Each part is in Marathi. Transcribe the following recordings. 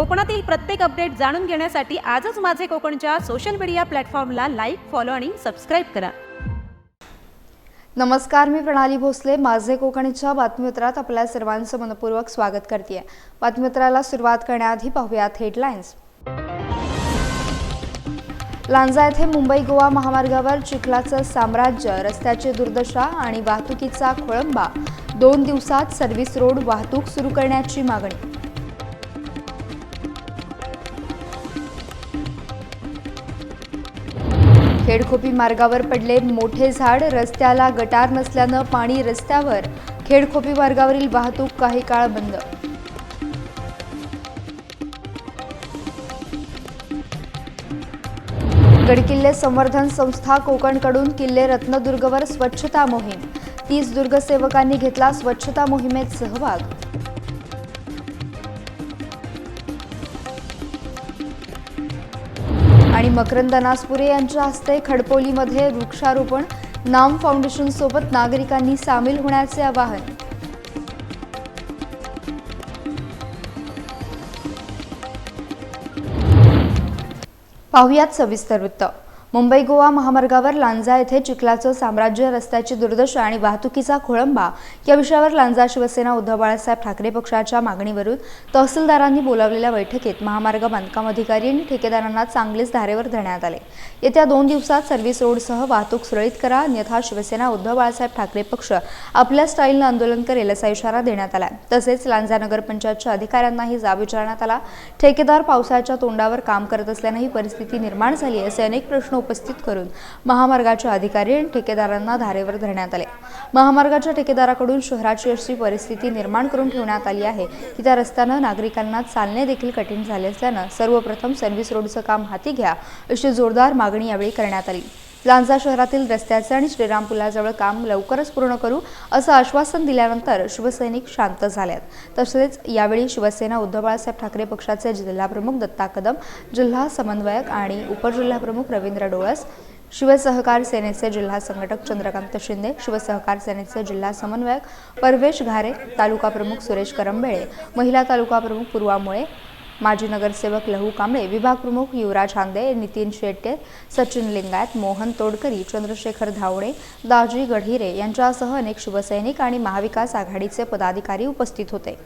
कोकणातील प्रत्येक अपडेट जाणून घेण्यासाठी आजच माझे कोकणच्या सोशल मीडिया प्लॅटफॉर्मला लाईक फॉलो आणि सबस्क्राईब करा. नमस्कार मी प्रणाली भोसले. माझे कोकणच्या बातमीपत्रात आपल्या सर्वांचं मनपूर्वक स्वागत करते बातमीपत्राला सुरुवात करण्याआधी पाहूयात हेडलाईन्स लांजा येथे मुंबई गोवा महामार्गावर चिखलाचं साम्राज्य रस्त्याची दुर्दशा आणि वाहतुकीचा खोळंबा. दोन दिवसात सर्व्हिस रोड वाहतूक सुरू करण्याची मागणी. खेडखोपी मार्गावर पडले मोठे झाड रस्त्याला गटार नसल्यानं पाणी रस्त्यावर. खेडखोपी मार्गावरील वाहतूक काही काळ बंद. गडकिल्ले संवर्धन संस्था कोकणकडून किल्ले रत्नदुर्गवर स्वच्छता मोहीम. तीस दुर्गसेवकांनी घेतला स्वच्छता मोहिमेत सहभाग. मकरंद नासपुरे यांच्या हस्ते खडपोलीमध्ये वृक्षारोपण नाम फाउंडेशन सोबत नागरिकांनी सामील होण्याचे आवाहन. पाहुयात सविस्तर वृत्त. मुंबई गोवा महामार्गावर लांजा येथे चिखलाचं साम्राज्य रस्त्याची दुर्दशा आणि वाहतुकीचा खोळंबा या विषयावर लांजा शिवसेना उद्धव बाळासाहेब ठाकरे पक्षाच्या मागणीवरून तहसीलदारांनी बोलावलेल्या बैठकीत महामार्ग बांधकाम अधिकारी आणि ठेकेदारांना चांगलेच धारेवर धरण्यात आले. येत्या दोन दिवसात सर्व्हिस रोडसह वाहतूक सुरळीत करा अन्यथा शिवसेना उद्धव बाळासाहेब ठाकरे पक्ष आपल्या स्टाईलनं आंदोलन करेल असा इशारा देण्यात आला. तसेच लांजा नगरपंचायतच्या अधिकाऱ्यांनाही जाब विचारण्यात आला. ठेकेदार पावसाच्या तोंडावर काम करत असल्यानं ही परिस्थिती निर्माण झाली असे अनेक प्रश्न उपस्थित करून महामार्गाच्या अधिकारी आणि ठेकेदारांना धारेवर धरण्यात आले. महामार्गाच्या ठेकेदाराकडून शहराची अशी परिस्थिती निर्माण करून ठेवण्यात आली आहे की त्या रस्त्यानं नागरिकांना चालणे देखील कठीण झाले असल्यानं सर्वप्रथम सर्व्हिस रोडचं काम हाती घ्या अशी जोरदार मागणी यावेळी करण्यात आली. लांजा शहरातील रस्त्याचे आणि श्रीराम पुलाजवळ काम लवकरच पूर्ण करू असं आश्वासन दिल्यानंतर शिवसैनिक शांत झाल्यात तसेच यावेळी शिवसेना उद्धव बाळासाहेब ठाकरे पक्षाचे जिल्हाप्रमुख दत्ता कदम जिल्हा समन्वयक आणि उपजिल्हाप्रमुख रवींद्र डोळस शिवसहकार सेनेचे जिल्हा संघटक चंद्रकांत शिंदे शिवसहकार सेनेचे जिल्हा समन्वयक परवेश घारे तालुका प्रमुख सुरेश करंबेळे महिला तालुका प्रमुख पूर्वा मुळे माजी नगरसेवक लहू कांबळे विभाग प्रमुख युवराज हांदे नितीन शेट्टे सचिन लिंगायत मोहन तोडकरी चंद्रशेखर धावणे दाजी गढिरे यांच्यासह अनेक शिवसैनिक आणि महाविकास आघाडीचे पदाधिकारी उपस्थित होते.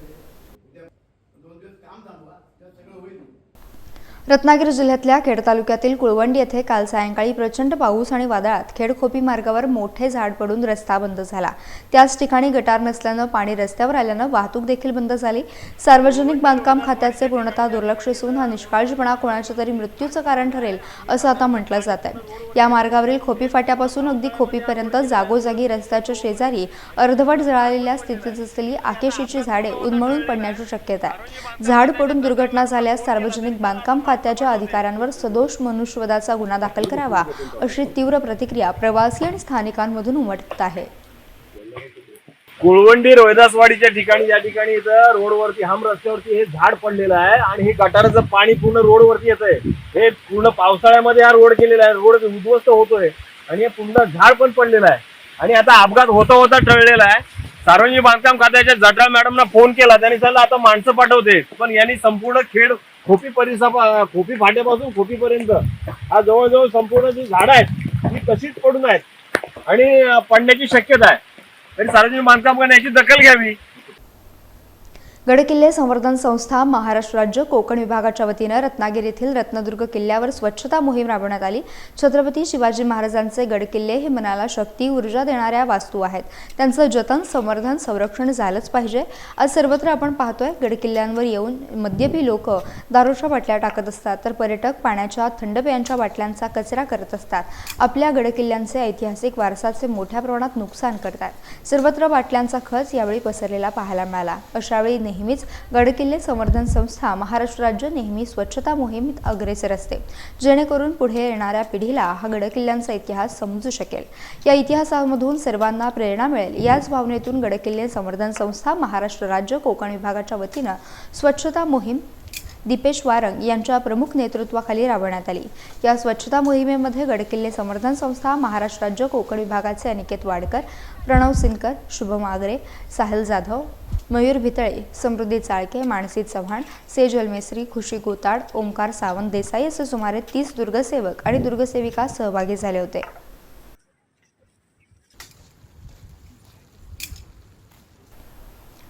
रत्नागिरी जिल्ह्यातल्या खेड तालुक्यातील कुळवंडी येथे काल सायंकाळी प्रचंड पाऊस आणि वादळात खेडखोपी मार्गावर मोठे झाड पडून रस्ता बंद झाला. त्याच ठिकाणी गटार नसल्यानं पाणी रस्त्यावर आल्यानं वाहतूक देखील बंद झाली. सार्वजनिक बांधकाम खात्याचे पूर्णतः दुर्लक्ष असून हा निष्काळजीपणा कोणाच्या तरी मृत्यूचं कारण ठरेल असं आता म्हटलं जात आहे या मार्गावरील खोपी फाट्यापासून अगदी खोपीपर्यंत जागोजागी रस्त्याच्या शेजारी अर्धवट जळालेल्या स्थितीत असलेली आकेशीची झाडे उन्मळून पडण्याची शक्यता आहे. झाड पडून दुर्घटना झाल्यास सार्वजनिक बांधकाम खात्याच्या अधिकाऱ्यांवर सदोष मनुष्यवधाचा गुन्हा दाखल करावा अशी तीव्र प्रतिक्रिया प्रवासी आणि स्थानिकांमधून उमटत आहे. कुळवंडी रोहिदासवाडीच्या ठिकाणी या ठिकाणी इथं रोडवरती हम रस्त्यावरती हे झाड पडलेलं आहे आणि हे गटाराचं पाणी पूर्ण रोडवरती येत आहे हे पूर्ण पावसाळ्यामध्ये हा रोड केलेला आहे. रोड उद्ध्वस्त होतोय आणि हे पूर्ण झाड पण पडलेलं आहे. आणि आता अपघात होता होता टळलेला आहे. सार्वजनिक बांधकाम खात्याच्या जटरा मॅडमना फोन केला. त्यांनी सांगितलं आता माणसं पाठवते. पण यांनी संपूर्ण खेड खोपी परिसर खोपी फाट्यापासून खोपीपर्यंत. हा जवळजवळ संपूर्ण जी झाडं आहेत ती तशीच पडून आहेत. आणि पडण्याची शक्यता आहे. तरी सार्वजनिक बांधकाम करण्याची दखल घ्यावी. गडकिल्ले संवर्धन संस्था महाराष्ट्र राज्य कोकण विभागाच्या वतीनं रत्नागिरी येथील रत्नदुर्ग किल्ल्यावर स्वच्छता मोहीम राबवण्यात आली. छत्रपती शिवाजी महाराजांचे गडकिल्ले हे मनाला शक्ती ऊर्जा देणाऱ्या वास्तू आहेत. त्यांचं जतन संवर्धन संरक्षण झालंच पाहिजे. आज सर्वत्र आपण पाहतोय गडकिल्ल्यांवर येऊन मद्यपी लोक दारूच्या बाटल्या टाकत असतात तर पर्यटक पाण्याच्या थंड पेयांच्या बाटल्यांचा कचरा करत असतात. आपल्या गडकिल्ल्यांचे ऐतिहासिक वारसाचे मोठ्या प्रमाणात नुकसान करतात. सर्वत्र बाटल्यांचा खच यावेळी पसरलेला पाहायला मिळाला. अशावेळी नेहमीच गडकिल्ले संवर्धन संस्था महाराष्ट्र राज्य नेहमी स्वच्छता मोहिमेत अग्रेसर असते. जेणेकरून पुढे येणाऱ्या पिढीला हा गडकिल्ल्यांचा इतिहास समजू शकेल. या इतिहासामधून सर्वांना प्रेरणा मिळेल. याच भावनेतून गडकिल्ले संवर्धन संस्था महाराष्ट्र राज्य कोकण विभागाच्या वतीनं स्वच्छता मोहीम दीपेश वारंग यांच्या प्रमुख नेतृत्वाखाली राबवण्यात आली. या स्वच्छता मोहिमेमध्ये गडकिल्ले संवर्धन संस्था महाराष्ट्र राज्य कोकण विभागाचे अनिकेत वाडकर प्रणव सिनकर शुभम आगरे साहिल जाधव मयूर भितळे समृद्धी चाळके मानसी चव्हाण सेजल मेसरी खुशी गोताड ओंकार सावंत देसाई असे सुमारे तीस दुर्गसेवक आणि दुर्गसेविका सहभागी झाले होते.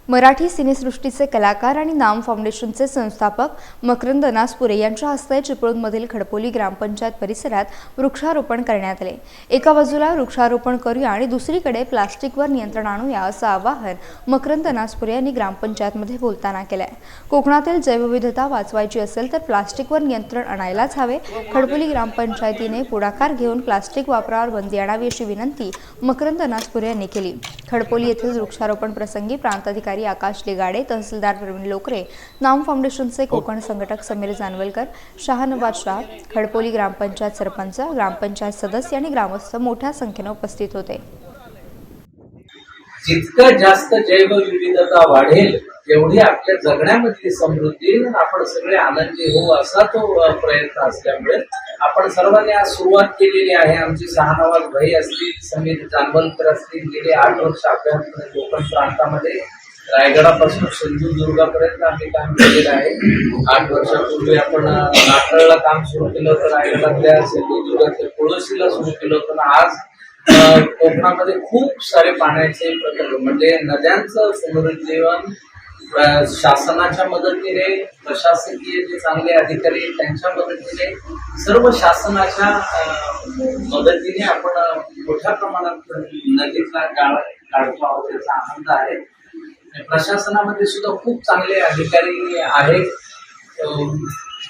मराठी सिनेसृष्टीचे कलाकार आणि नाम फाउंडेशनचे संस्थापक मकरंद नासपुरे यांच्या हस्ते चिपळूणमधील खडपोली ग्रामपंचायत परिसरात वृक्षारोपण करण्यात आले. एका बाजूला वृक्षारोपण करूया आणि दुसरीकडे प्लास्टिकवर नियंत्रण आणूया असं आवाहन मकरंद नासपुरे यांनी ग्रामपंचायतमध्ये बोलताना केलंय. कोकणातील जैवविविधता वाचवायची असेल तर प्लास्टिकवर नियंत्रण आणायलाच हवे. खडपोली ग्रामपंचायतीने पुढाकार घेऊन प्लास्टिक वापरावर बंदी आणावी अशी विनंती मकरंद नासपुरे यांनी केली. खडपोली येथील वृक्षारोपण प्रसंगी प्रांताधिकारी आकाश लिगाडे तहसीलदार प्रवीण लोकरे नाम फाउंडेशनचे कोकण संघटक समीर जानवलकर शहानवाज शाह खडपोली ग्रामपंचायत सरपंच ग्रामपंचायत सदस्य आणि ग्रामस्थ मोठ्या संख्येने उपस्थित होते. जितकं जास्त जैवविविधता वाढेल तेवढी आपल्या जगण्यामधली समृद्धी आपण सगळे आनंदी होऊ असा तो प्रयत्न असल्यामुळे आपण सर्वांनी आज सुरुवात केलेली आहे. आमची सहानवाज भाई असतील समीर जानवलकर असतील गेले आठ वर्ष अभ्यास कोकण प्रांतामध्ये. रायगडापासून सिंधुदुर्गापर्यंत आम्ही काम केलेलं आहे. आठ वर्षापूर्वी आपण नाटळला काम सुरू केलं होतं रायगडातल्या सिंधुदुर्गातल्या तुळशीला सुरू केलं होतं. आज कोकणामध्ये खूप सारे पाण्याचे प्रकल्प म्हणजे नद्यांचं पुनरुज्जीवन शासनाच्या मदतीने प्रशासकीय जे चांगले अधिकारी आहेत, त्यांच्या मदतीने सर्व शासनाच्या मदतीने आपण मोठ्या प्रमाणात नदीचा गाळ काढतो आहोत त्याचा आनंद आहे. प्रशासनामध्ये सुद्धा खूप चांगले अधिकारी आहेत.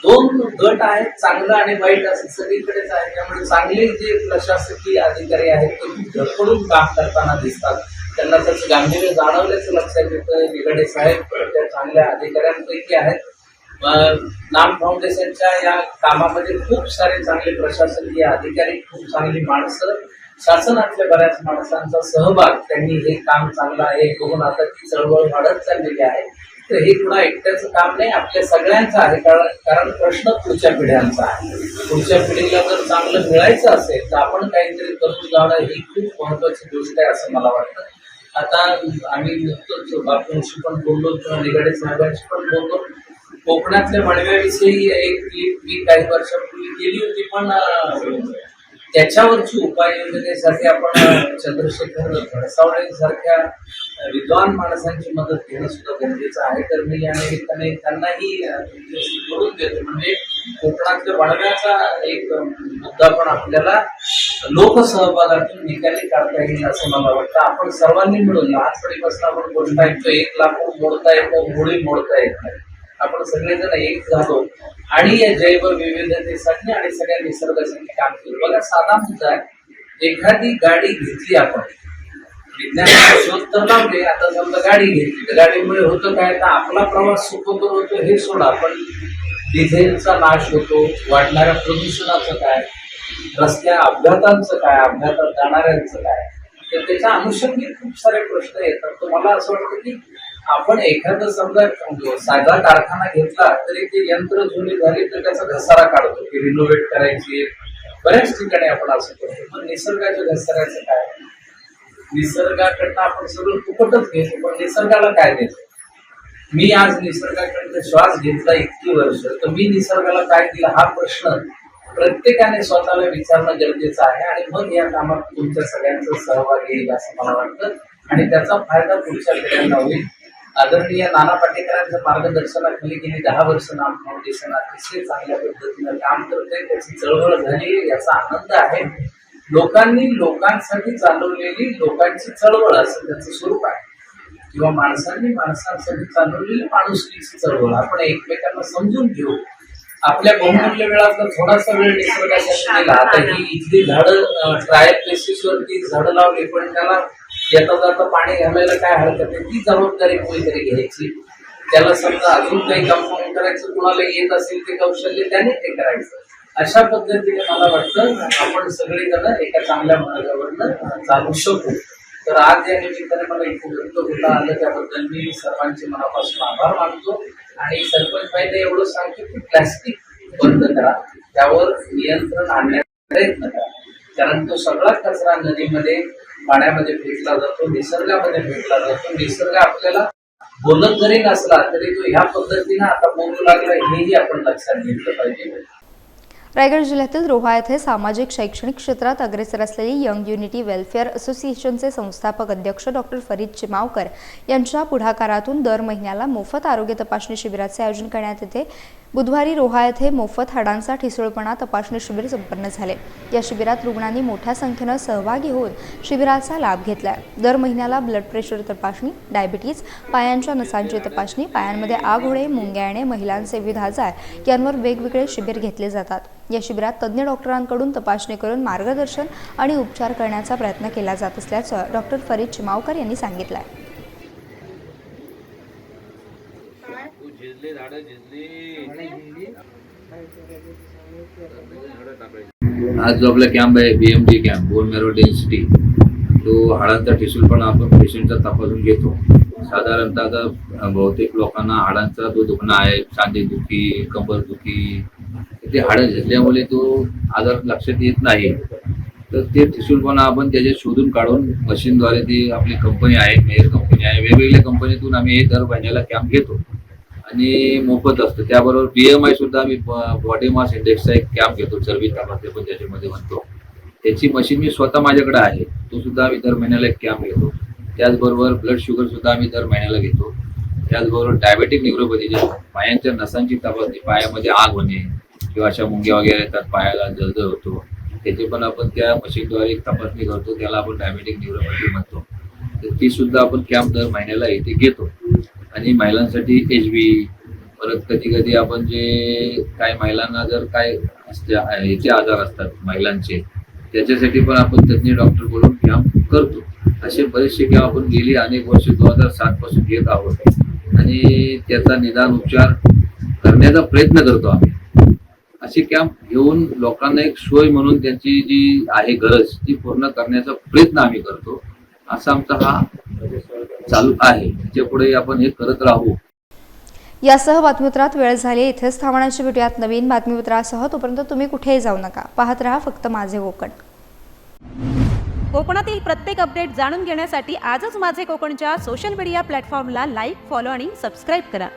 दोन गट आहेत चांगलं आणि वाईट असं सगळीकडेच आहे. त्यामुळे चांगले जे प्रशासकीय अधिकारी आहेत ते धडपडून काम करताना दिसतात. त्यांना त्याचं गांभीर्य जाणवल्याचं लक्षात येतं. निगडे साहेब त्या चांगल्या अधिकाऱ्यांपैकी आहेत. नाम फाउंडेशनच्या या कामामध्ये खूप सारे चांगले प्रशासकीय अधिकारी खूप चांगली माणसं शासनातल्या बऱ्याच माणसांचा सहभाग त्यांनी हे काम चांगलं आहे बघून आता ती चळवळ वाढत चाललेली आहे. तर हे पुन्हा एकट्याचं काम नाही आपल्या सगळ्यांचं आहे कारण कारण प्रश्न पुढच्या पिढ्यांचा आहे. पुढच्या पिढीला जर चांगलं मिळायचं असेल तर आपण काहीतरी करून जाणं ही खूप महत्वाची गोष्ट आहे असं मला वाटतं. आता आम्ही नुकतंच बापूंशी पण बोललो किंवा निगडे साहेबांशी पण बोललो कोकणातल्या मडव्याविषयी एक क्लिप मी काही वर्षापूर्वी केली होती पण त्याच्यावरची उपाययोजनेसाठी आपण चंद्रशेखर घडसावळे सारख्या विद्वान माणसांची मदत घेणं सुद्धा गरजेचं आहे. तर मी या निमित्ताने त्यांनाही करून जोडून देतो म्हणजे कोकणातल्या वणव्याचा एक मुद्दा पण आपल्याला लोकसहभागातून निकाली काढता येईल असं मला वाटतं. आपण सर्वांनी मिळून लहानपणीपासून आपण गोष्ट ऐकतो एक लाकूड मोडता येतो मुळी मोडता येत नाही. आपण सगळेजण एक झालो. आणि या जैव विविधतेसाठी आणि सगळ्या निसर्गासाठी काम केलं. बघा साधा मुद्दा आहे. एखादी गाडी घेतली आपण विज्ञानाचा शोध तर लावले आता समजा गाडी घेतली. तर गाडीमुळे होतं काय? तर आपला प्रवास सुखकर होतो हे सोडा पण डिझेलचा नाश होतो वाढणाऱ्या प्रदूषणाचं काय? रस्त्या अपघातांचं काय? अपघातात जाणाऱ्यांचं काय? तर त्याच्या अनुषंगिक खूप सारे प्रश्न येतात. तर मला असं वाटतं की आपण एखादं समजा साधा कारखाना घेतला तरी ते यंत्र जुनी झाली तर त्याचा घसारा काढतो की रिनोव्हेट करायची. बऱ्याच ठिकाणी आपण असं करतो. पण निसर्गाच्या घसाऱ्याचं काय? निसर्गाकडनं आपण सगळं फुकटच घेतो पण निसर्गाला काय देतो? मी आज निसर्गाकडनं श्वास घेतला इतकी वर्ष तर मी निसर्गाला काय दिलं? हा प्रश्न प्रत्येकाने स्वतःला विचारणं गरजेचं आहे आणि मग या कामात तुमच्या सगळ्यांचा सहभाग येईल असं मला वाटतं. आणि त्याचा फायदा पुढच्या पिढ्यांना होईल. आदरणीय नाना पाटेकरांच्या मार्गदर्शनाखाली गेली दहा वर्ष नाम फाउंडेशन अतिशय चांगल्या पद्धतीनं काम करते त्याची चळवळ झाली याचा आनंद आहे. लोकांनी लोकांसाठी चालवलेली लोकांची चळवळ असं त्याचं स्वरूप आहे. किंवा माणसांनी माणसांसाठी चालवलेली माणुसकीची चळवळ. आपण एकमेकांना समजून घेऊ. आपल्या बहुमूल्य वेळातला थोडासा वेळ निसर्गाच्या आता ही इथली झाडं ट्रायल प्लेसेसवरती झाडं लावली पण त्याला येता जाता पाणी घालायला काय हरकत आहे ती जबाबदारी कोणीतरी घ्यायची. त्याला समजा अजून काही कंपाऊंड करायचं कुणाला येत असेल ते कौशल्य त्याने ते करायचं. अशा पद्धतीने मला वाटतं आपण सगळेजण एका चांगल्या मार्गावरनं चालू शकू. तर आज या निमित्ताने मला एक व्यक्त होता आलं त्याबद्दल मी सर्वांचे मनापासून आभार मानतो. आणि सरपंच बाईने एवढं सांगतो की प्लॅस्टिक बंद करा. त्यावर नियंत्रण आणण्याचा प्रयत्न करा. कारण तो सगळा कचरा नदीमध्ये पाण्यामध्ये फेकला जातो निसर्गामध्ये फेकला जातो. निसर्ग आपल्याला बोलत जरी नसला तरी तो ह्या पद्धतीनं आता बोलू लागला हेही आपण लक्षात घेतलं पाहिजे. रायगड जिल्ह्यातील रोहा येथे सामाजिक शैक्षणिक क्षेत्रात अग्रेसर असलेली यंग युनिटी वेलफेअर असोसिएशनचे संस्थापक अध्यक्ष डॉक्टर फरीद चिमावकर यांच्या पुढाकारातून दर महिन्याला मोफत आरोग्य तपासणी शिबिराचे आयोजन करण्यात येते. बुधवारी रोहा येथे मोफत हाडांचा ठिसूळपणा तपासणी शिबिर संपन्न झाले. या शिबिरात रुग्णांनी मोठ्या संख्येनं सहभागी होऊन शिबिराचा लाभ घेतला दर महिन्याला ब्लड प्रेशर तपासणी डायबिटीज पायांच्या नसांची तपासणी पायांमध्ये आग होणे मुंग्या येणे महिलांचे विविध आजार यांवर वेगवेगळे शिबिर घेतले जातात. या शिबिरात तज्ज्ञ डॉक्टरांकडून तपासणी करून मार्गदर्शन आणि उपचार करण्याचा प्रयत्न केला जात असल्याचं डॉक्टर फरीद चिमावकर यांनी सांगितलं आहे आज जो आपला कॅम्प आहे BMD camp bone marrow density तो हाडांचा ठिसूळपणा आपण पेशंटचा तपासून घेतो. साधारणतः आता बहुतेक लोकांना हाडांचा जो दुखणं आहे सांधेदुखी कंबरदुखी ते हाडं झेलल्यामुळे तो आजार लक्षात येत नाही. तर ते ठिसूलपणा आपण त्याचे शोधून काढून मशीनद्वारे ती आपली कंपनी आहे मेयर कंपनी आहे वेगवेगळ्या कंपनीतून आम्ही हे दर महिन्याला कॅम्प घेतो. आणि मोफत असतं. त्याबरोबर बी एम आय सुद्धा आम्ही बॉडी मास इंडेक्सचा एक कॅम्प घेतो. चरबी तपासणी पण त्याच्यामध्ये म्हणतो. त्याची मशीन मी स्वतः माझ्याकडे आहे. तो सुद्धा आम्ही दर महिन्याला एक कॅम्प घेतो. त्याचबरोबर ब्लड शुगर सुद्धा आम्ही दर महिन्याला घेतो. त्याचबरोबर डायबेटिक न्युरोपॅथी जे पायांच्या नसांची तपासणी पायामध्ये आग होणे किंवा अशा मुंग्या वगैरे येतात पायाला जळजळ होतो. त्याची पण आपण त्या मशीनद्वारे एक तपासणी करतो. त्याला आपण डायबेटिक न्युरोपॅथी म्हणतो. तर ती सुद्धा आपण कॅम्प दर महिन्याला इथे घेतो. आणि महिलांसाठी एच बी परत कधी कधी आपण जे काय महिलांना जर काय असते याचे आजार असतात महिलांचे त्याच्यासाठी पण आपण तज्ज्ञ डॉक्टर बोलून कॅम्प करतो. असे बरेचसे कॅम्प आपण गेली अनेक वर्ष दोन हजार सात पासून घेत आहोत. आणि त्याचा निदान उपचार करण्याचा प्रयत्न करतो आम्ही. असे कॅम्प घेऊन लोकांना एक सोय म्हणून त्यांची जी आहे गरज ती पूर्ण करण्याचा प्रयत्न आम्ही करतो. असा आमचा हा चालू आहे. त्याच्या पुढे आपण हे करत राहू. यासह बातमीपत्रात वेळ झाली इथेच थांबण्याची भेटूयात नवीन बातमीपत्रासह. तोपर्यंत तुम्ही कुठेही जाऊ नका. पाहत राहा फक्त माझे कोकण. कोकणातील प्रत्येक अपडेट जाणून घेण्यासाठी आजच माझे कोकणच्या सोशल मीडिया प्लॅटफॉर्मला लाईक फॉलो आणि सबस्क्राईब करा.